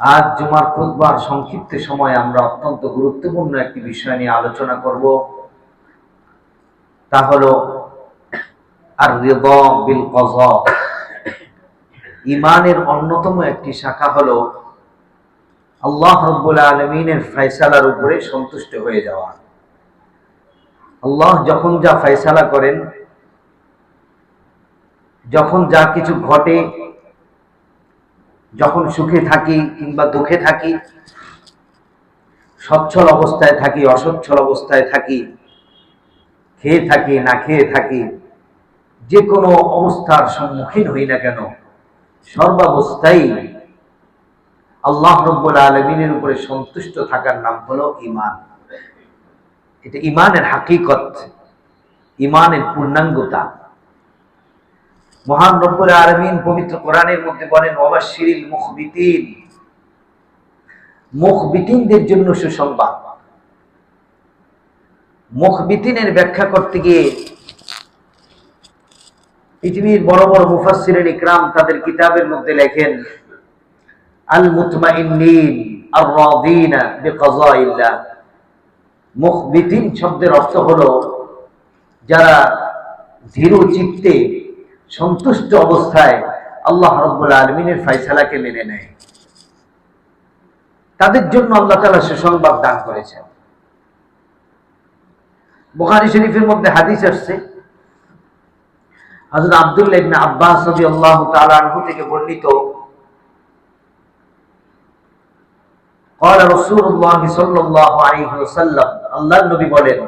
আজ জুমার খুতবার সংক্ষিপ্ত সময়ে আমরা অত্যন্ত গুরুত্বপূর্ণ একটি বিষয় নিয়ে আলোচনা করব। তা হলো আর বিল কজ ইমানের অন্যতম একটি শাখা হলো আল্লাহ রব্বুল আলমিনের ফয়সালার উপরে সন্তুষ্ট হয়ে যাওয়া। আল্লাহ যখন যা ফয়সালা করেন, যখন যা কিছু ঘটে যখন সুখে থাকি কিংবা দুঃখে থাকি, সচ্ছল অবস্থায় থাকি, অসচ্ছল অবস্থায় থাকি, খেয়ে থাকি, না খেয়ে থাকি, যে কোনো অবস্থার সম্মুখীন হই না কেন সর্বাবস্থায় আল্লাহ রব্বুল আলমিনের উপরে সন্তুষ্ট থাকার নাম হলো ইমান এটা ইমানের হাকিকত ইমানের পূর্ণাঙ্গতা। মহান রব্বুল আলমিন পবিত্র কোরআনের মধ্যে বলেন অবাশিরিল মুখবিতিন। মুখবিতিনদের জন্য সুসংবাদ। মুখবিতিনের ব্যাখ্যা করতে গিয়ে পৃথিবীর বড় বড় মুফাসসিরিন ইকরাম তাদের কিতাবের মধ্যে লেখেন আল মুতমাইন্নিন আর রাদিনা বিকাযাইল্লাহ। মুখবিতিন শব্দের অর্থ হলো, যারা ধীর চিত্তে সন্তুষ্ট অবস্থায় আল্লাহ রব্বুল আলমিনের ফাইসালাকে মেনে নেয় তাদের জন্য আল্লাহ তালা সুসংবাদ দান করেছেন বুখারি শরীফের মধ্যে হাদিস আসছে হযরত আব্দুল্লাহ ইবনে আব্বাস রাদিয়াল্লাহু তাআলা আনহু থেকে বর্ণিত قال رسول الله صلى الله عليه وسلم আল্লাহর নবী বলেন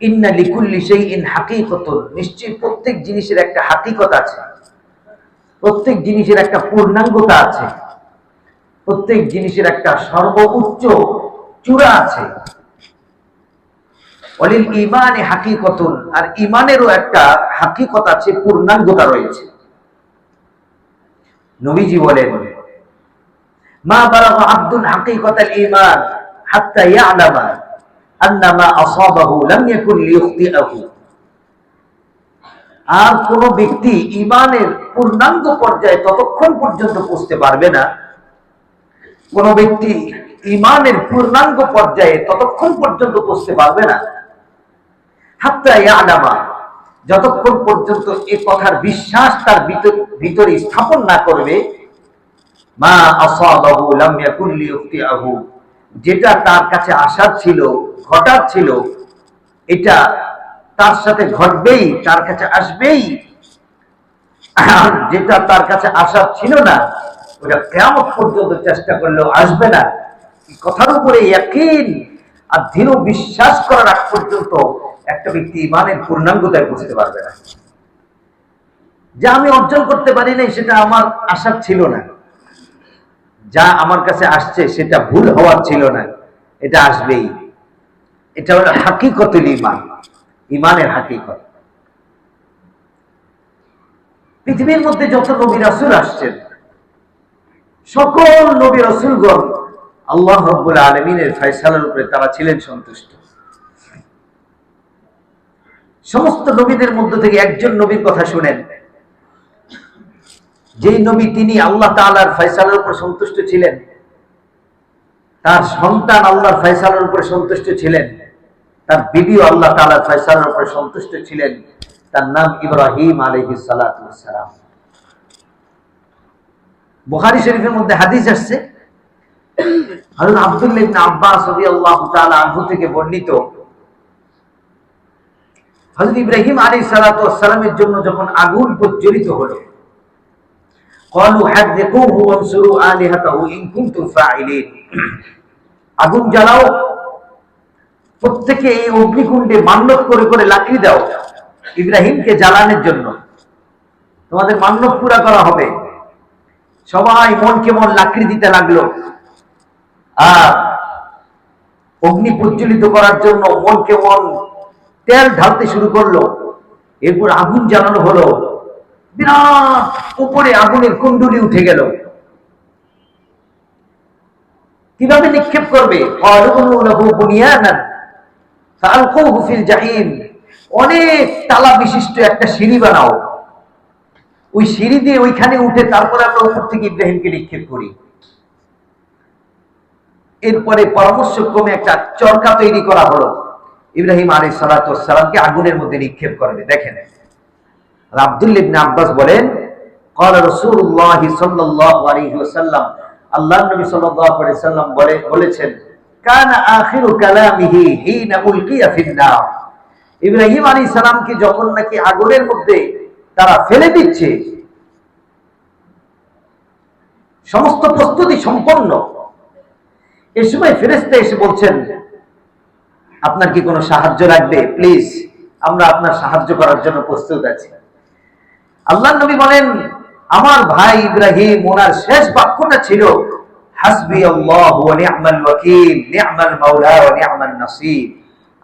ইন্না লিকুল্লি শাইইন হাকীকাতুন। নিশ্চয় প্রত্যেক জিনিসের একটা হাকিকত আছে। প্রত্যেক জিনিসের একটা পূর্ণাঙ্গতা আছে। প্রত্যেক জিনিসের একটা সর্বোচ্চ চূড়া আছে। অলিল ইমানে হাকিকতুন। আর ইমানেরও একটা হাকিকত আছে, পূর্ণাঙ্গতা রয়েছে। নবীজি বলেন, মা বারাগা আব্দুল হাকিকতাল ঈমান হাত্তা ইয়ালামা। আর কোন ব্যক্তি ইমানের পূর্ণাঙ্গ পর্যায়ে ততক্ষণ পর্যন্ত পৌঁছতে পারবে না, কোন ব্যক্তি ইমানের পূর্ণাঙ্গ পর্যায়ে ততক্ষণ পর্যন্ত পৌঁছতে পারবে না যতক্ষণ পর্যন্ত এ কথার বিশ্বাস তার ভিতরে স্থাপন না করবে, মা আসাবাহু লাম ইয়াকুন লিইখতিআহু যেটা তার কাছে আসার ছিল ঘটার ছিল, এটা তার সাথে ঘটবেই, তার কাছে আসবেই। যেটা তার কাছে আসার ছিল না, ওটা কেমন পর্যন্ত চেষ্টা করলেও আসবে না। কথার উপরে একদিন আর দৃঢ় বিশ্বাস করার আগ পর্যন্ত একটা ব্যক্তি ইমানের পূর্ণাঙ্গতায় বুঝতে পারবে না। যা আমি অর্জন করতে পারি নাই, সেটা আমার আশার ছিল না। যা আমার কাছে আসছে, সেটা ভুল হওয়ার ছিল না। এটা আসবেই। এটা হলো হাকিকতুল ইমান ইমানের হাকিকত। পৃথিবীর মধ্যে যত নবী রাসুল আসছেন, সকল নবী রসুলগণ আল্লাহ রব্বুল আলমিনের ফয়সালার উপরে তারা ছিলেন সন্তুষ্ট। সমস্ত নবীদের মধ্য থেকে একজন নবীর কথা শুনেন। যেই নবী তিনি আল্লাহ তালার ফয়সালার উপর সন্তুষ্ট ছিলেন, তার সন্তান আল্লাহর ফয়সালার উপর সন্তুষ্ট ছিলেন। তার বিবিও আল্লাহ তালার ফয়সালার উপর সন্তুষ্ট ছিলেন তার নাম ইব্রাহিম আলহি সালাম বুখারি শরীফের মধ্যে হাদিস আসছে হযরত আব্দুল্লাহ ইবনে আব্বাস রাদিয়াল্লাহু তাআলা আনহু থেকে বর্ণিত হযরত ইব্রাহিম আলাইহিস সালাতু ওয়াসসালামের জন্য যখন আগুন প্রজ্বলিত হলো قالوا حرقوه وانصروا آلهته إن كنتم فاعلين আগুন জ্বালাও প্রত্যেকে এই অগ্নিকুণ্ডে মান্যত করে করে লাকড়ি দাও। ইব্রাহিমকে জ্বালানোর জন্য। তোমাদের মান্যত পুরা করা হবে। সবাই মনকে মন লাকড়ি দিতে লাগল। আর অগ্নি প্রজ্বলিত করার জন্য মনকে মন তেল ঢালতে শুরু করল। এরপর আগুন জ্বালানো হলো। বিরাট উপরে আগুনের কুণ্ডুলি উঠে গেল। কীভাবে নিক্ষেপ করবে? অনেক তালা বিশিষ্ট একটা সিঁড়ি বানাও ওই সিঁড়ি দিয়ে ওইখানে উঠে তারপরে আমরা উপর থেকে ইব্রাহিমকে নিক্ষেপ করি এরপরে পরামর্শক্রমে একটা চরকা তৈরি করা হলো ইব্রাহিম আলী সালাতামকে আগুনের মধ্যে নিক্ষেপ করবে দেখেন আর আব্দুল ইবনে আব্বাস বলেন قال رسول الله صلى الله عليه وسلم আল্লাহ নবী সাল্লাল্লাহু আলাইহি সাল্লাম বলে বলেছেন কান আখিরু কালামিহি হিনা উলকিয়া ফিন নার ইব্রাহিম আলাইহিস সালামকে যখন নাকি আগুনের মধ্যে তারা ফেলে দিচ্ছে, সমস্ত প্রস্তুতি সম্পন্ন, এ সময় ফেরেশতা এসে বলছেন, আপনার কি কোনো সাহায্য লাগবে? প্লিজ, আমরা আপনার সাহায্য করার জন্য প্রস্তুত আছি। আল্লাহ নবী বলেন, আমার ভাই ইব্রাহিম, ওনার শেষ বাক্যটা ছিল হাসবি আল্লাহ ওয়া ওয়াকিল মাওলা ওয়া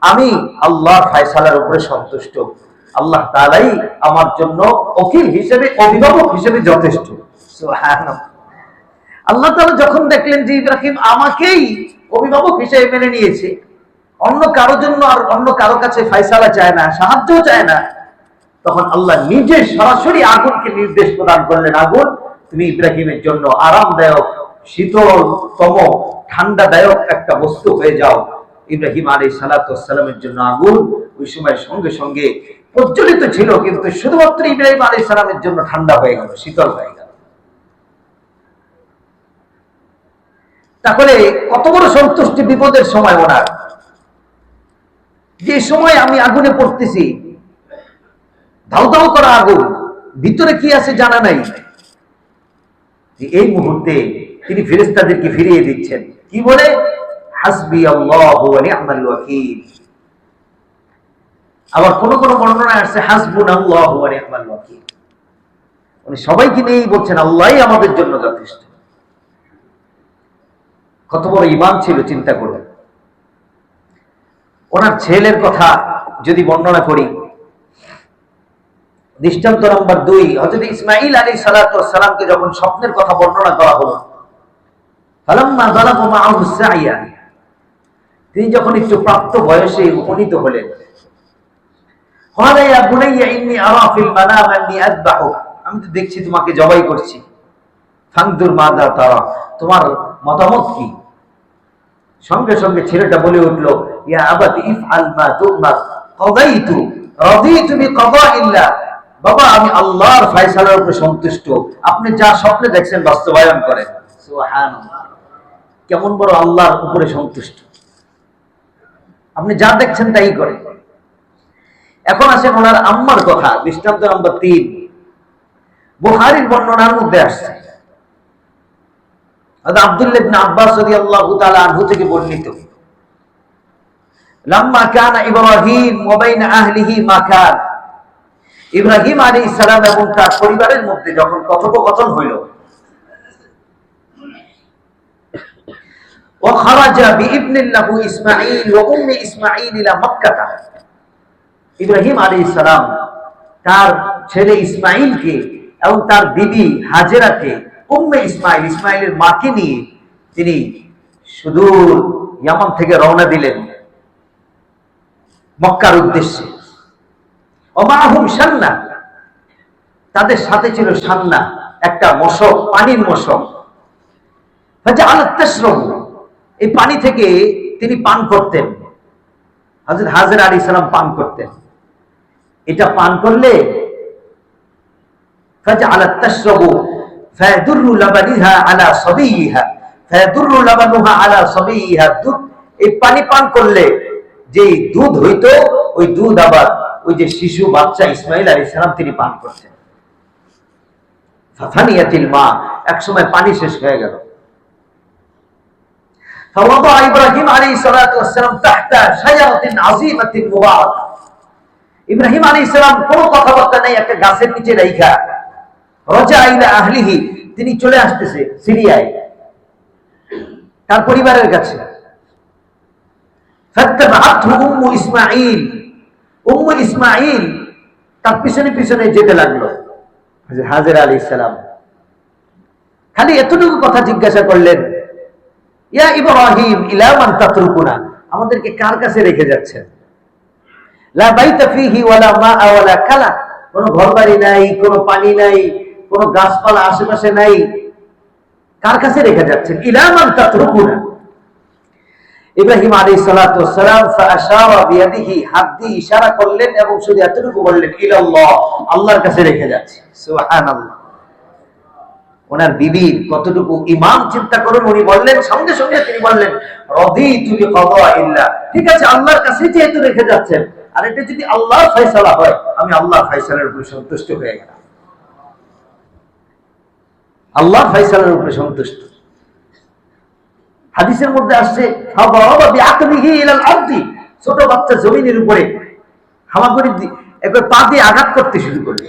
আমি আল্লাহর ফয়সালার উপরে সন্তুষ্ট। আল্লাহ তাআলাই আমার জন্য ওকিল হিসেবে, অভিভাবক হিসেবে যথেষ্ট। সুবহানাল্লাহ। আল্লাহ তাআলা যখন দেখলেন যে ইব্রাহিম আমাকেই অভিভাবক হিসেবে মেনে নিয়েছে, অন্য কারোর জন্য আর অন্য কারও কাছে ফয়সালা চায় না, সাহায্য চায় না, তখন আল্লাহ নিজে সরাসরি আগুনকে নির্দেশ প্রদান করলেন, আগুন, তুমি ইব্রাহিমের জন্য আরামদায়ক শীতলতম, ঠান্ডাদায়ক একটা বস্তু হয়ে যাও। ইব্রাহিম আলী সালাতামের জন্য আগুন ওই সময় সঙ্গে সঙ্গে প্রজ্বলিত ছিল, কিন্তু শুধুমাত্র ইব্রাহিম আলী সালামের জন্য ঠান্ডা হয়ে গেল, শীতল হয়ে গেল। তাহলে কত বড় সন্তুষ্টি বিপদের সময় ওনার? যে সময় আমি আগুনে পড়তেছি ধাউ ধাউ করা আগুন, ভিতরে কি আছে জানা নাই? এই মুহূর্তে তিনি ফেরেস্তাদেরকে ফিরিয়ে দিচ্ছেন। কি বলে? হাসবি আল্লাহ আবার কোন কোন বর্ণনা আসছে, হাসবুন আল্লাহ উনি সবাইকে নিয়েই বলছেন, আল্লাহই আমাদের জন্য যথেষ্ট। কত বড় ইমান ছিল, চিন্তা করবেন ওনার ছেলের কথা যদি বর্ণনা করি, দৃষ্টান্ত নম্বর দুই হজরত ইসমাইল আলী সালাতামকে যখন স্বপ্নের কথা বর্ণনা করা হলো তিনি যখন একটু প্রাপ্ত বয়সে উপনীত হলেন আমি তো দেখছি, তোমাকে জবাই করছি। মাদা তারা, তোমার মতামত কি? সঙ্গে সঙ্গে ছেলেটা বলে উঠল ইফ আলমা বাবা, আমি আল্লাহর ফয়সালার উপরে সন্তুষ্ট। আপনি যা স্বপ্নে দেখছেন বাস্তবায়ন করেন। কেমন বড় আল্লাহর উপরে সন্তুষ্ট। আপনি যা দেখছেন তাই করেন এখন আসেন ওনার আম্মার কথা, দৃষ্টান্ত নম্বর তিন। বুখারীর বর্ণনার মধ্যে আসছে। আব্দুল্লাহ আব্বাস থেকে বর্ণিত। লাম্মা কানা ইব্রাহিম ইব্রাহিম আলাইহিস সালাম এবং তার পরিবারের মধ্যে যখন কথোপকথন হইল وخرج بابن له اسماعيل وام اسماعيل الى مكه ইব্রাহিম আলাইহিস সালাম তার ছেলে ইসমাইলকে এবং তার বিবি হাজেরাকে উম্মে ইসমাইল ইসমাইলের মাকে নিয়ে তিনি সুদূর ইয়ামান থেকে রওনা দিলেন মক্কার উদ্দেশ্যে অমাহুম সান্না তাদের সাথে ছিল সান্না একটা মশক পানির মশক এই পানি থেকে তিনি পান করতেন। হাজর হাজর আলী ইসলাম পান করতেন। এটা পান করলে পান করলে যে দুধ হইতো, ওই দুধ আবার ওই যে শিশু তিনি পান একসময় পানি শেষ হয়ে গেল। فوضع إبراهيم عليه الصلاة والسلام تحت شجرة عظيمة مباركة ইব্রাহিম আলী ইসলাম কোনো কথাবার্তা নেই একটা গাছের নিচে রাইখা রজা আইলা আহলিহি তিনি চলে আসতেছে সিরিয়ায় তার পরিবারের কাছে উম্মু ইসমাইল উম্মু ইসমাইল তার পিছনে পিছনে যেতে লাগলো হাজির আলী ইসলাম খালি এতটুকু কথা জিজ্ঞাসা করলেন ইয়া ইব্রাহিম তাতরুকুনা। আমাদেরকে কার কাছে রেখে যাচ্ছেন? লা বাইতা ফিহি ওয়ালা মা ওয়ালা কালা। কোনো ঘরবাড়ি নাই, কোনো পানি নাই, কোনো গাছপালা আশেপাশে নাই। কার কাছে রেখে যাচ্ছেন? ইলামান তাতরুকুনা। ইব্রাহিম আলী সালাম হাত দিয়ে ইশারা করলেন এবং শুধু এতটুকু বললেন, ইলাল্লাহ, আল্লাহর কাছে রেখে যাচ্ছে। সুবহানাল্লাহ। ওনার বিবির কতটুকু ইমাম চিন্তা করুন, উনি বললেন, সঙ্গে সঙ্গে তিনি বললেন রদি তুমি ইল্লা। ঠিক আছে, আল্লাহর কাছে যেহেতু রেখে যাচ্ছেন, আর এটা যদি আল্লাহর ফয়সালা হয়, আমি আল্লাহর ফয়সালার উপরে সন্তুষ্ট হয়ে গেলাম। আল্লাহর ফয়সালার উপরে সন্তুষ্ট। হাদিসের মধ্যে আসছে ছোট বাচ্চা জমিনের উপরে হামাগুড়ি একবার পা দিয়ে আঘাত করতে শুরু করবে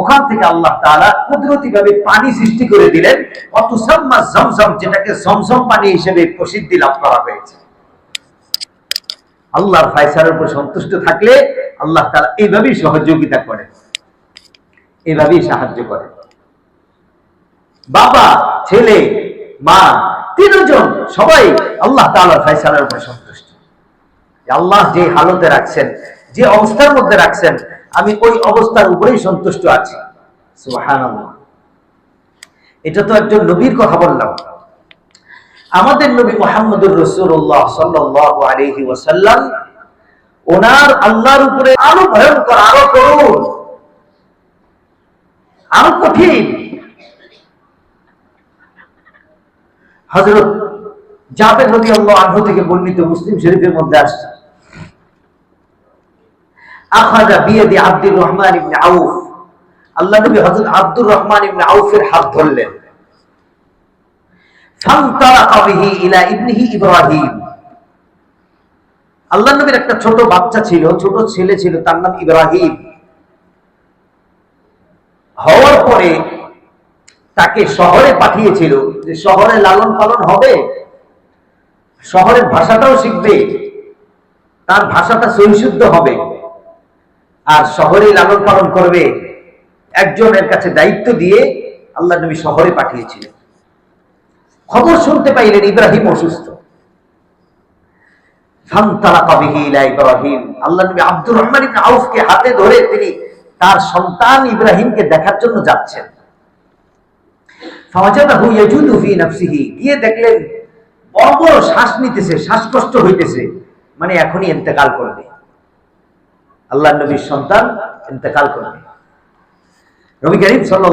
ওখান থেকে আল্লাহ তাআলা কুদরতি ভাবে পানি সৃষ্টি করে দিলেন। অতুসাম্মা জমজম, যেটাকে জমজম পানি হিসেবে প্রসিদ্ধি লাভ করা হয়েছে। আল্লাহর ফায়সালার উপর সন্তুষ্ট থাকলে আল্লাহ তাআলা এইভাবেই সহযোগিতা করেন এইভাবেই সাহায্য করেন বাবা, ছেলে, মা, তিনজন, সবাই আল্লাহ তাআলার ফয়সালার উপর সন্তুষ্ট। আল্লাহ যে হালতে রাখছেন, যে অবস্থার মধ্যে রাখছেন আমি ওই অবস্থার উপরেই সন্তুষ্ট আছি। এটা তো একজন নবীর কথা বললাম। আমাদের নবী মোহাম্মদুর রসুল্লাহ সাল্লাল্লাহু আলাইহি ওয়াসাল্লাম, ওনার আল্লাহর উপরে আরও ভয়ঙ্কর, আরও করুন আরও কঠিন। হজরত নদী আল্লাহ আনহু থেকে বর্ণিত মুসলিম শরীফের মধ্যে আসছে। আব্দুর রহমান ইবনে আউফ। আল্লাহ নবী আব্দুর রহমান ইবনে আউফের হাত ধরলেন। আল্লাহ নবীর একটা ছোট বাচ্চা ছিল, ছোট ছেলে ছিল, তার নাম ইব্রাহিম। হওয়ার পরে তাকে শহরে পাঠিয়েছিল যে শহরে লালন পালন হবে, শহরের ভাষাটাও শিখবে, তার ভাষাটা সহিশুদ্ধ হবে। আর শহরে লালন পালন করবে একজনের কাছে দায়িত্ব দিয়ে আল্লাহ নবী শহরে পাঠিয়েছিলেন। খবর শুনতে পাইলেন ইব্রাহিম অসুস্থ। হাতে ধরে তিনি তার সন্তান ইব্রাহিমকে দেখার জন্য যাচ্ছেন। গিয়ে দেখলেন শ্বাস নিতেছে, শ্বাসকষ্ট হইতেছে। মানে এখনই ইন্তেকাল করবে। আল্লাহ নবীর সন্তান ইন্তেকাল করবে। নবী করিম সাল্লাম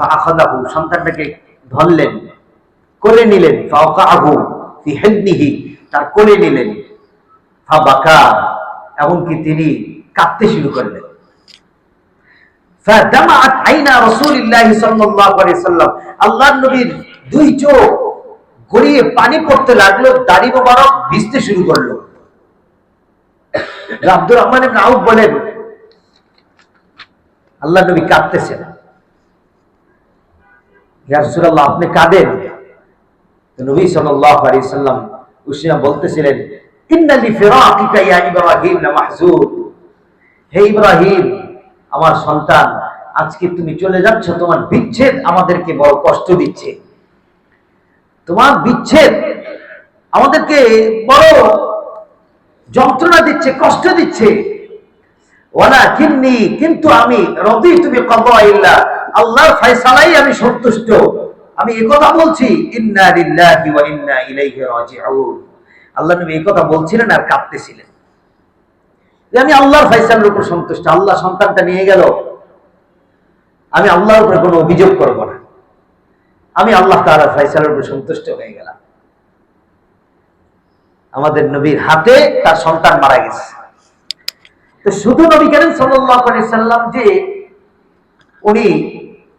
ফাআখাযাহু, সন্তানটাকে ধরলেন, কোলে নিলেন, ফাওকাআহু ফি তার কোলে নিলেন, ফাবাকা, এমনকি তিনি কাঁদতে শুরু করলেন। আল্লাহর নবীর দুই চোখ গড়িয়ে পানি পড়তে লাগল, দাড়ি মোবারক ভিজতে শুরু করল। আব্দুর রহমান আউফ বলেন, আল্লাহ নবী কাঁদতেছেন। ইয়া রাসূলুল্লাহ, আপনি কাঁদেন। নবী সাল্লাম উসিয়া বলতেছিলেন আমার সন্তান, আজকে তুমি চলে যাচ্ছ, তোমার বিচ্ছেদ আমাদেরকে বড় কষ্ট দিচ্ছে। তোমার বিচ্ছেদ আমাদেরকে বড় যন্ত্রণা দিচ্ছে, কষ্ট দিচ্ছে। ওয়ালা কিন্নি কিন্তু আমি রবি তুমি কদাইল্লাহ আল্লাহর ফয়সালাই আমি সন্তুষ্ট। আমি একথা বলছি, ইন্না লিল্লাহি ওয়া ইন্না ইলাইহি রাজিউন। আল্লাহ নবী এই কথা বলছিলেন আর কাঁদতেছিলেন। যে আমি আল্লাহর ফয়সালার উপর সন্তুষ্ট, আল্লাহ সন্তানটা নিয়ে গেল। আমি আল্লাহর উপরে কোনো অভিযোগ করব না। আমি আল্লাহ তাআলার ফয়সালার উপর সন্তুষ্ট হয়ে গেলাম। আমাদের নবীর হাতে তার সন্তান মারা গেছে। তো শুধু নবী আলাইহি সাল্লাম যে উনি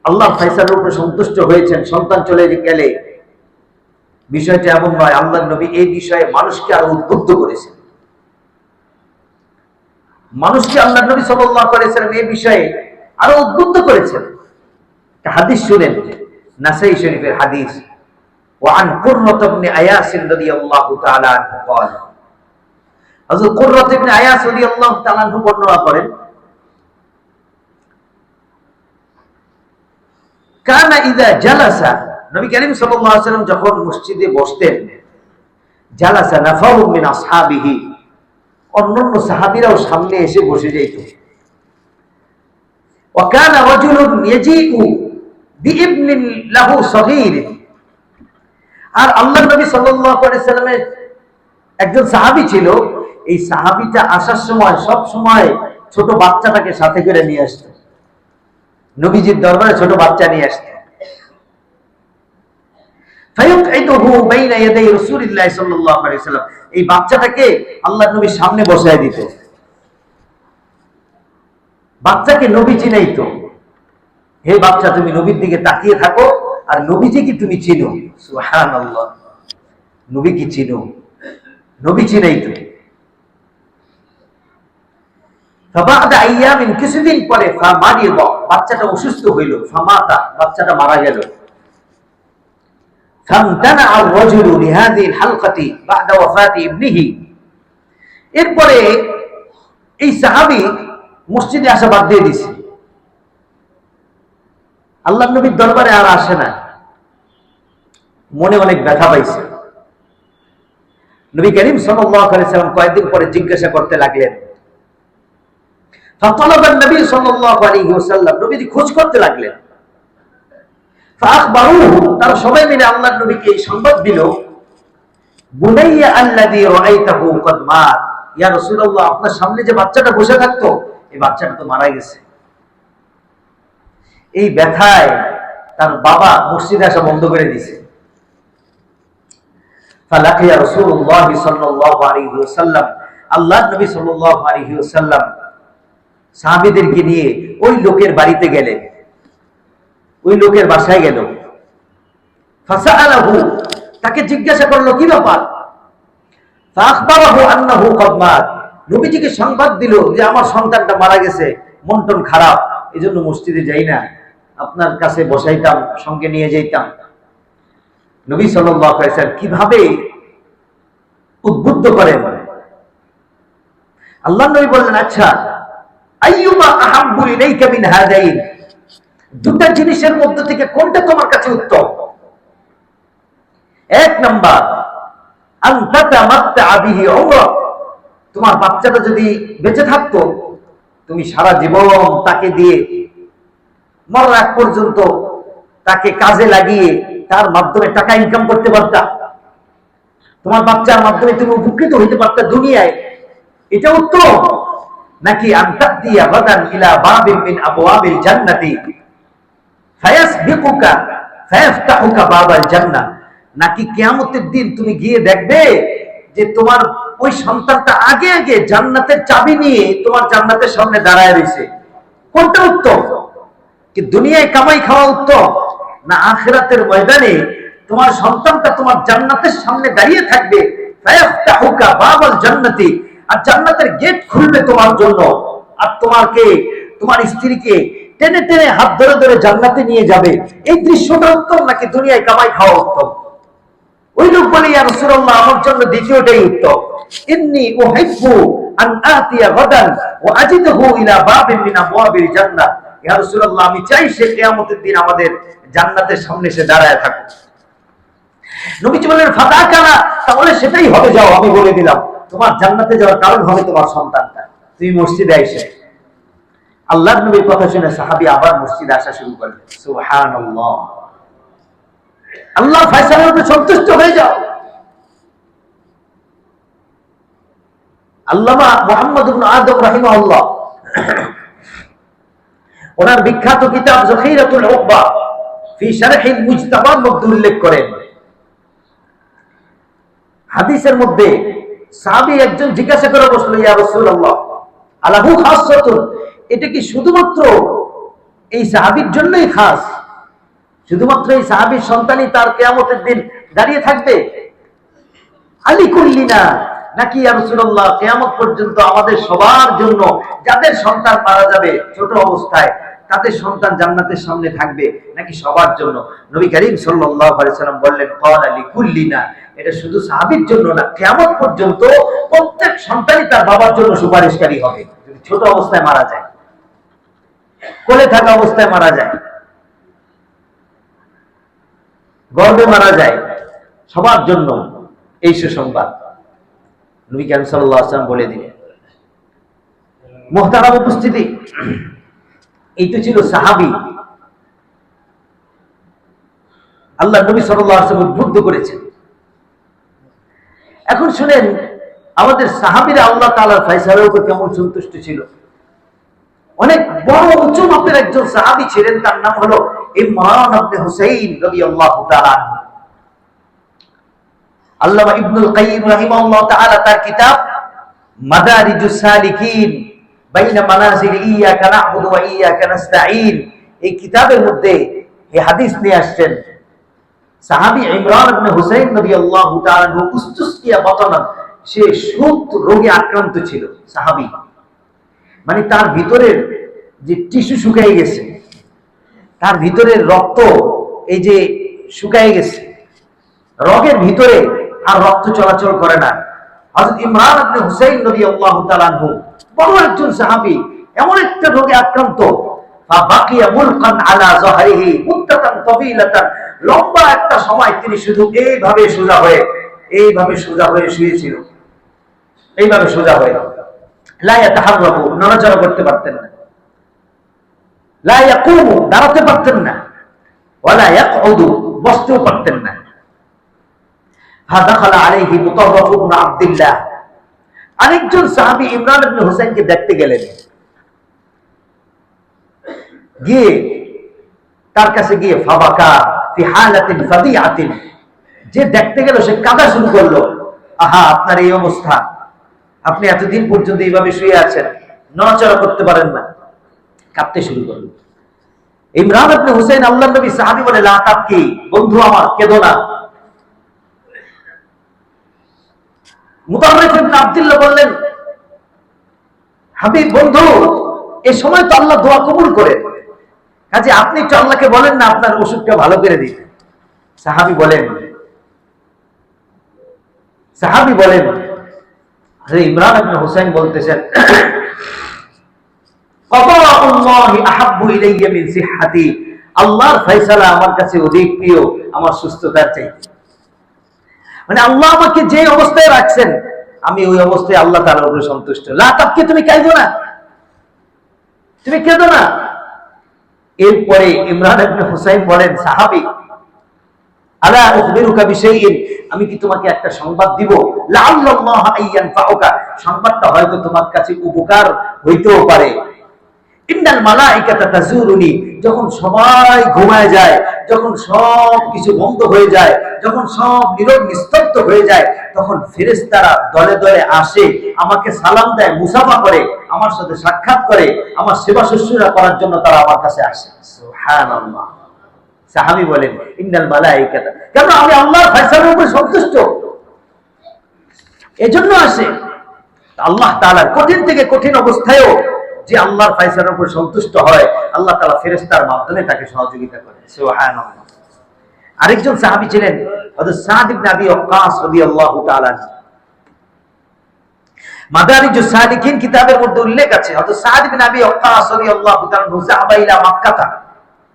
আল্লাহ ফয়সালার উপরে সন্তুষ্ট হয়েছেন, সন্তান চলে গেলে বিষয়টা এমন নয় আল্লাহ নবী এই বিষয়ে মানুষকে আরও উদ্বুদ্ধ করেছেন। মানুষকে আল্লাহ নবী আলাইহি সাল্লাম এই বিষয়ে আরও উদ্বুদ্ধ করেছেন। হাদিস শুনেন, নাসাই শরীফের হাদিস। وعن قرة بن عياس رضي الله تعالى عنه قال হযরত কুররাত ইবনে আয়াস রাদিয়াল্লাহু তাআলা আনহু বর্ণনা করেন ইদা জালাসা নবী করিম সাল্লাল্লাহু আলাইহি ওয়াসাল্লাম যখন মসজিদে বসতেন জালাসা নাফারুম মিন আসহাবিহি অন্যান্য সাহাবীরাও সামনে এসে বসে যেত وكان رجل يجيء بابن له صغير আর আল্লাহ নবী সাল্লামের একজন সাহাবী ছিল। এই সাহাবীটা আসার সময়, সব সময় ছোট বাচ্চাটাকে সাথে করে নিয়ে আসতো। নবীজির দরবারে ছোট বাচ্চা নিয়ে আসতো। এই বাচ্চাটাকে আল্লাহ নবীর সামনে বসায় দিত। বাচ্চাকে নবী চিনাই তো হে বাচ্চা, তুমি নবীর দিকে তাকিয়ে থাকো। আর নবীজিকে তুমি চিনো। সুবহানাল্লাহ। নবী কি চিনো। নবী চিনাই তো ফাবাদা আইয়ামিন, কিছুদিন পরে বাচ্চাটা অসুস্থ হইল বাচ্চাটা মারা গেল। এরপরে এই সাহাবী মসজিদে আসা বাদ দিয়ে দিছে। আল্লাহ নবীর দরবারে আর আসে না। মনে অনেক ব্যথা পাইছে। নবী করিম সাল্লাম কয়েকদিন পরে জিজ্ঞাসা করতে লাগলেন খোঁজ করতে লাগলেন। তার সবাই মিলে আল্লাহ নবীকে এই সংবাদ দিল আপনার সামনে যে বাচ্চাটা বসে থাকতো, এই বাচ্চাটা তো মারা গেছে। এই ব্যথায় তার বাবা মসজিদে আসা বন্ধ করে দিয়েছে। ওয়াসাল্লাম, আল্লাহর নবী সাল্লাল্লাহু আলাইহি ওয়াসাল্লাম সাহাবীদেরকে নিয়ে ওই লোকের বাড়িতে গেলেন। ওই লোকের বাসায় গেল। তাকে জিজ্ঞাসা করল, কি ব্যাপার? নবীজিকে সংবাদ দিল যে আমার সন্তানটা মারা গেছে মন টন খারাপ, এজন্য মসজিদে যাই না। আপনার কাছে বসাইতাম, সঙ্গে নিয়ে যাইতাম। নবী ওয়াসাল্লাম কীভাবে উদ্বুদ্ধ করেন? আল্লাহ নবী বললেন আচ্ছা দুটা জিনিসের মধ্যে থেকে কোনটা তোমার কাছে উত্তম? এক নাম্বার তোমার বাচ্চাটা যদি বেঁচে থাকতো, তুমি সারা জীবন তাকে দিয়ে মরার এক পর্যন্ত তাকে কাজে লাগিয়ে তার মাধ্যমে টাকা ইনকাম করতে পারতা তোমার বাচ্চার মাধ্যমে তুমি উপকৃত হইতে পারতা দুনিয়ায়। এটা উত্তম। নাকি নাকি কিয়ামতের দিন তুমি গিয়ে দেখবে যে তোমার ওই সন্তানটা আগে আগে জান্নাতের চাবি নিয়ে তোমার জান্নাতের সামনে দাঁড়ায় রয়েছে। কোনটা উত্তম? কি দুনিয়ায় কামাই খাওয়া উত্তম? না, আখেরাতের ময়দানে তোমার সন্তানটা তোমার জান্নাতের সামনে দাঁড়িয়ে থাকবে। জান্নাতি। আর জান্নাতের গেট খুলবে তোমার জন্য। আর তোমাকে, তোমার স্ত্রীকে টেনে টেনে হাত ধরে ধরে জান্নাতে নিয়ে যাবে। এই দৃশ্যটা উত্তম নাকি দুনিয়ায় কামাই খাওয়া উত্তম? ওই লোক বলে আমার জন্য দ্বিতীয়টাই উত্তম। ইন্নী আন আতিয়া ইলা আমি চাই সে কিয়ামতের দিন আমাদের জান্নাতের সামনে সে দাঁড়ায় থাকুক নবীজি বললেন ফাদাকানা তাহলে সেটাই হবে, যাও, আমি বলে দিলাম। তোমার জান্নাতে যাওয়ার কারণ হবে তোমার সন্তানটা। তুমি মসজিদে আইসে আল্লাহর নবীর কথা শুনে সাহাবী আবার মসজিদে আসা শুরু করলেন। সুবহানাল্লাহ। আল্লাহ ফয়সালার উপর সন্তুষ্ট হয়ে যাও। আল্লামা মোহাম্মদ আদম রাহিমাহুল্লাহ। ওনার বিখ্যাত কিতাব ফি শারহিল মুজতাবার মধ্যে উল্লেখ করেন। হাদিসের মধ্যে একজন জিজ্ঞাসা করে বসল, ইয়া খাসসাতুন? এটা কি শুধুমাত্র এই সাহাবীর জন্যই খাস? শুধুমাত্র এই সাহাবীর সন্তানই তার কেয়ামতের দিন দাঁড়িয়ে থাকবে? আলী করলি না, নাকি রাসূলুল্লাহ পর্যন্ত আমাদের সবার জন্য যাদের সন্তান মারা যাবে ছোট অবস্থায় তাদের সন্তান জান্নাতের সামনে থাকবে নাকি সবার জন্য? নবী করিম সাল্লাম বললেন, ক্বালা লিকুল্লিনা। এটা শুধু সাহাবীর জন্য না, কিয়ামত পর্যন্ত প্রত্যেক সন্তানই তার বাবার জন্য সুপারিশকারী হবে। যদি ছোট অবস্থায় মারা যায়, কোলে থাকা অবস্থায় মারা যায়, গর্বে মারা যায়, সবার জন্য এই সুসংবাদ নবী কেন সাল্লাহ আসলাম বলে দিলেন। মোহতারাম উপস্থিতি। এই তো ছিল সাহাবি। আল্লাহ নবী সাল্লাহ উদ্বুদ্ধ করেছেন। এখন শুনেন, আমাদের সাহাবিরা আল্লাহ তালার ফাইসালের উপর কেমন সন্তুষ্ট ছিল। অনেক বড় উঁচু মাপের একজন সাহাবি ছিলেন, তার নাম হলো ইমরান আবনে হুসাইন রবি আল্লাহ আল্লাহ ইবনুল রাহিমাহুল্লাহ তাআলা তার কিতাব মাদারিজুস সালিকিন। বাইনা মানাজিল ইয়াকা না'বুদু ওয়া ইয়াকা নাস্তাঈন। এই কিতাবের মধ্যে এই হাদিস নিয়ে আসছেন। সাহাবী ইমরান ইবনে হুসাইন রাদিয়াল্লাহু তাআলা উস্তুসকিয়া বাতানান সে সুত রোগে আক্রান্ত ছিল, সাহাবী। মানে তার ভিতরের যে টিস্যু শুকিয়ে গেছে, তার ভিতরের রক্ত এই যে শুকিয়ে গেছে, রগের ভিতরে আর রক্ত চলাচল করে না। হযরত ইমরান ইবনে হুসাইন রাদিয়াল্লাহু তাআলা বড় একজন সাহাবী, এমন একটা রোগে আক্রান্ত। লম্বা একটা সময় তিনি শুধু এইভাবে সোজা হয়ে, এইভাবে সোজা হয়ে শুয়েছিল। এইভাবে সোজা হয়ে। লা ইয়াতাহাররাকু, নড়াচড়া করতে পারতেন না। লা ইয়াকুমু, দাঁড়াতে পারতেন না। বসতেও পারতেন না। ফাদাখালা আলাইহি মুতাররাফ ইবনে আব্দুল্লাহ। আরেকজন সাহাবী ইমরান ইবনে হুসাইনকে দেখতে গেলেন। গিয়ে তার কাছে গিয়ে, ফাবাকা যে দেখতে গেল, সে কাঁদা শুরু করল। আহা, আপনার এই অবস্থা। আপনি এতদিন পর্যন্ত এইভাবে শুয়ে আছেন। নড়াচড়া করতে পারেন না। কাঁদতে শুরু করল। ইমরান আপনি হুসেন আল্লাহ নবী সাহাবি বলে, লা তাবকি, বন্ধু আমার, কেঁদো না। আব্দুল্লাহ বললেন, হাবিব, বন্ধু এই সময় তো আল্লাহ দোয়া কবুল করে। কাজে আপনি একটু আল্লাহকে বলেন না, আপনার ওষুধটা ভালো করে দিতে। সাহাবি বলেন সাহাবি বলেন ইমরান বলতেছেন আমার কাছে অধিক প্রিয়, আমার সুস্থতার চাইতে। মানে আল্লাহ আমাকে যে অবস্থায় রাখছেন, আমি ওই অবস্থায় আল্লাহ তাআলার উপরে সন্তুষ্ট। লা তাবকি তুমি কাঁদো না। তুমি কেঁদো না। এরপরে ইমরান ইবনে হুসাইন বলেন, সাহাবী আমি কি তোমাকে একটা সংবাদ দিব? ফাউকা সংবাদটা হয়তো তোমার কাছে উপকার হইতেও পারে। যখন সবাই ঘুমায় যায়, যখন সব কিছু বন্ধ হয়ে যায়, যখন সব নীরব নিস্তব্ধ হয়ে যায়, তখন ফেরেশতারা দলে দলে আসে, আমাকে সালাম দেয়, মুসাফা করে, আমার সাথে সাক্ষাৎ করে, আমার সেবা শুশ্রূষা করার জন্য তারা আমার কাছে আসে। সুবহানাল্লাহ। বলেন, ইন্নাল মালাইকাতা। কেন আমি আল্লাহর ফয়সালার উপর সন্তুষ্ট। এজন্য আসে। আল্লাহ তাআলার কঠিন থেকে কঠিন অবস্থায়ও যে আল্লাহর ফয়সালার উপর সন্তুষ্ট হয় আল্লাহ তাআলা ফেরেশতার মাধ্যমে তাকে সহযোগিতা করে। আরেকজন সাহাবী ছিলেন সালিকিন কিতাবের মধ্যে উল্লেখ আছে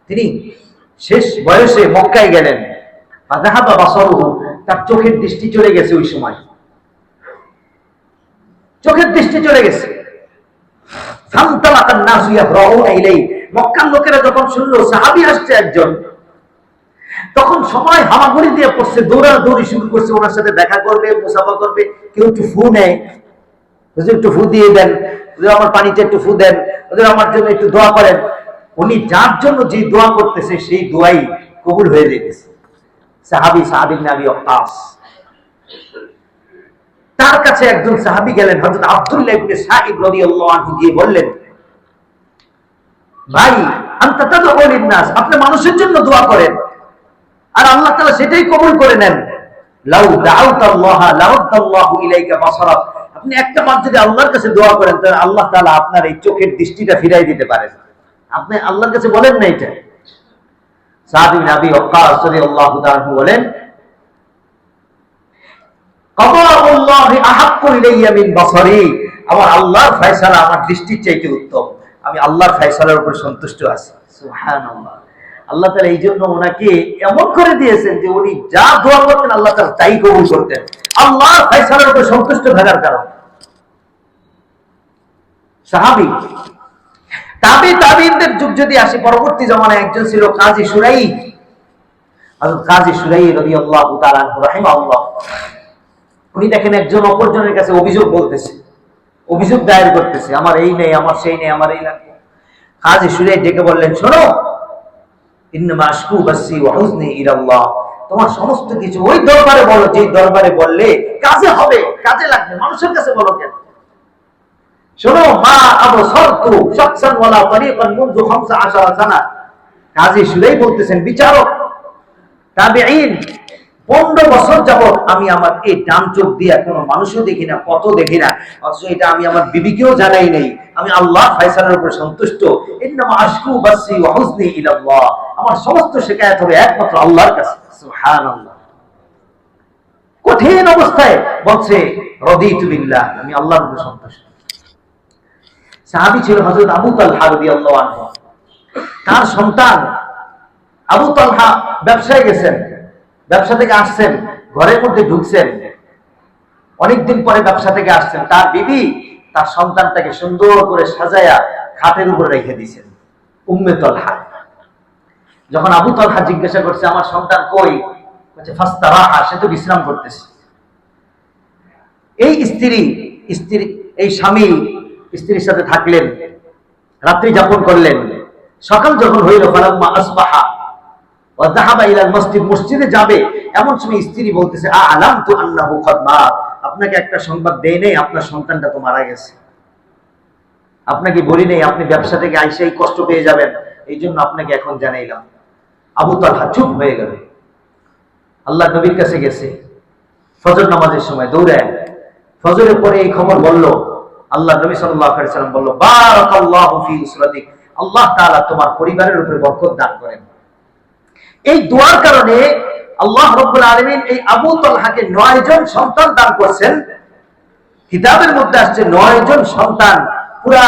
তিনি শেষ বয়সে মক্কায় গেলেন। বাসারুহু তার চোখের দৃষ্টি চলে গেছে ওই সময়। চোখের দৃষ্টি চলে গেছে। দিয়ে করছে, ওনার সাথে দেখা করবে করবে, কেউ একটু নেয়। একটু দিয়ে দেন আমার পানিতে একটু ফু দেন হুজুর আমার জন্য একটু দোয়া করেন। উনি যার জন্য যে দোয়া করতেছে, সেই দোয়াই কবুল হয়ে যেতেছে সাহাবি সাহাবিন নাবি অকাস তার কাছে একজন সাহাবি গেলেন, হযরত আব্দুল্লাহ গিয়ে বললেন, ভাই লিন-নাস আপনি মানুষের জন্য দোয়া করেন, আর আল্লাহ তাআলা সেটাই কবুল করে নেন। আপনি একটা যদি আল্লাহর কাছে দোয়া করেন, তাহলে আল্লাহ তাআলা আপনার এই চোখের দৃষ্টিটা ফিরাই দিতে পারেন। আপনি আল্লাহর কাছে বলেন না এটা। রাদিয়াল্লাহু তাআলা বলেন আমার আল্লাহর ফয়সালা আমার দৃষ্টির চাইতে উত্তম। আমি আল্লাহর ফয়সালার উপর সন্তুষ্ট আছি। আল্লাহ তালা এই জন্য ওনাকে এমন করে দিয়েছেন যে উনি যা দোয়া করতেন আল্লাহ তালা তাই কবুল করতেন। আল্লাহ ফাইসালের উপর সন্তুষ্ট থাকার যুগ যদি আসে, পরবর্তী জমানায় একজন ছিল কাজী সুরাই কাজী সুরাই তাআলা আনহু, রাহিমাহুল্লাহ। উনি দেখেন একজন অপরজনের কাছে অভিযোগ বলতেছে। অভিযোগ দায়ের করতেছে, আমার এই নেই, আমার সেই নেই, আমার এই লাগবে কাজী সুরাই ডেকে বললেন, শোনো তোমার সমস্ত কিছু ওই দরবারে বলো, যে দরবারে বললে কাজে হবে, কাজে লাগবে। মানুষের কাছে বলো কেন? শোনো, মা আবু সরতু শাকসান ওয়ালা তরিকান মুনযু 15 সানা। কাজী সুরাই বলতেছেন, বিচারক, তাবেঈন পনেরো বছর যাব আমি আমার এই ডান চোখ দিয়ে কোনো মানুষও দেখি না কত দেখি না। অথচ এটা আমি আমার বিবিকেও জানাই নাই। আমি আল্লাহ ফাইসালের উপর সন্তুষ্ট। ইন্নামা আশকু বাসি আমার সমস্ত শিকায়াত হবে একমাত্র আল্লাহর কাছে। কঠিন অবস্থায় বলছে, রদিতু বিল্লাহ, আমি আল্লাহর উপর সন্তুষ্ট। ছিল আবু তালহা রাদিয়াল্লাহু আনহু। তার সন্তান আবু তালহা ব্যবসায় গেছেন। ব্যবসা থেকে আসছেন, ঘরের মধ্যে ঢুকছেন। অনেকদিন পরে ব্যবসা থেকে আসছেন। তার বিবি তার সন্তানটাকে সুন্দর করে সাজায়া খাটের উপরে রেখে দিয়েছেন, উম্মে তলহা। যখন আবু তলহা জিজ্ঞাসা করছে, আমার সন্তান কই? বলছে ফাস্তা রাহা সে তো বিশ্রাম করতেছে। এই স্ত্রী স্ত্রী, এই স্বামী স্ত্রীর সাথে থাকলেন, রাত্রি যাপন করলেন। সকাল যখন হইল, ফালাম্মা আসবাহা আপনাকে বলি নেই, আপনি ব্যবসা থেকে কষ্ট পেয়ে যাবেন। এই জন্য আপনাকে এখন জানাইলাম। আবু চুপ হয়ে আল্লাহ নবীর কাছে গেছে। ফজর নামাজের সময় দৌড়ায়। ফজরের পরে এই খবর বলল, আল্লাহ নবী উসরাতিক। আল্লাহ তোমার পরিবারের উপরে বরকত দান করেন। এই দোয়ার কারণে আল্লাহ রব্বুল আলমিন এই আবু তলহাকে নয় জন সন্তান দান করছেন। কিতাবের মধ্যে আসছে নয় জন সন্তান। পুরা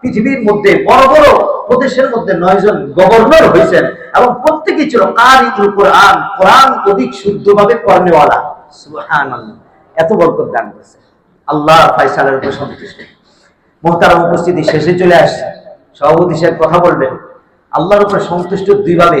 পৃথিবীর মধ্যে, বড় বড় প্রদেশের মধ্যে নয় জন গভর্নর হয়েছেন এবং প্রত্যেকেই ছিল কারিকুল কোরআন কোরআন অধিক শুদ্ধভাবে কর্মেওয়ালা সুবহানাল্লাহ, এত বরকত দান করছে। আল্লাহ ফাইসালের উপর সন্তুষ্ট। মোহতারাম উপস্থিতি শেষে চলে আসছে। সভাপতি সাহেব কথা বলবেন। আল্লাহর উপর সন্তুষ্ট দুইভাবে।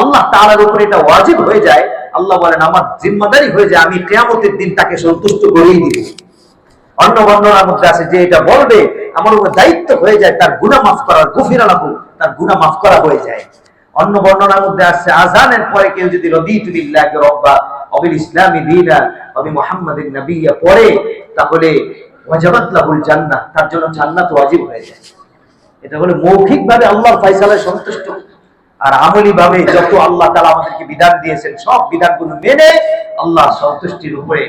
আল্লাহ তাআলার উপর এটা ওয়াজিব হয়ে যায়। আল্লাহ বলেন, আমার জিম্মাদারি হয়ে যায়, আমি কিয়ামতের দিন তাকে সন্তুষ্ট করেই দিব। অন্য বর্ণনার মধ্যে আছে যে এটা বলবে, আমার উপর দায়িত্ব হয়ে যায়, তার গুনাহ মাফ করার গুফিরা লাহু তার গুনাহ মাফ করা হয়ে যায়। অন্য বর্ণনার মধ্যে আছে আজানের পরে কেউ যদি পড়ে, তাহলে ওয়াজাবাত তার জন্য জান্নাত ওয়াজিব হয়ে যায়। এটা হলো মৌখিকভাবে আল্লাহর ফয়সালায় সন্তুষ্ট। আর আমলি ভাবে যত আল্লাহ তালা আমাদেরকে বিধান দিয়েছেন, সব বিধানগুলো মেনে আল্লাহ সন্তুষ্টির উপরে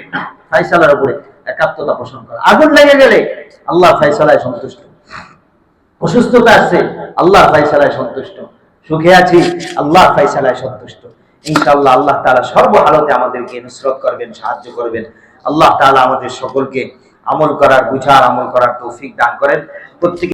ফাইসালার উপরে একাত্মতা পোষণ করা। আগুন লেগে গেলে আল্লাহ ফাইসালায় সন্তুষ্ট। অসুস্থতা আসছে, আল্লাহ ফাইসালায় সন্তুষ্ট। সুখে আছি, আল্লাহ ফাইসালায় সন্তুষ্ট। ইনশাআল্লাহ আল্লাহ তাআলা সর্বহালতে আমাদেরকে নুসরত করবেন, সাহায্য করবেন। আল্লাহ তালা আমাদের সকলকে আমল করার, বুঝার, আমল করার তৌফিক দান করেন। প্রত্যেকে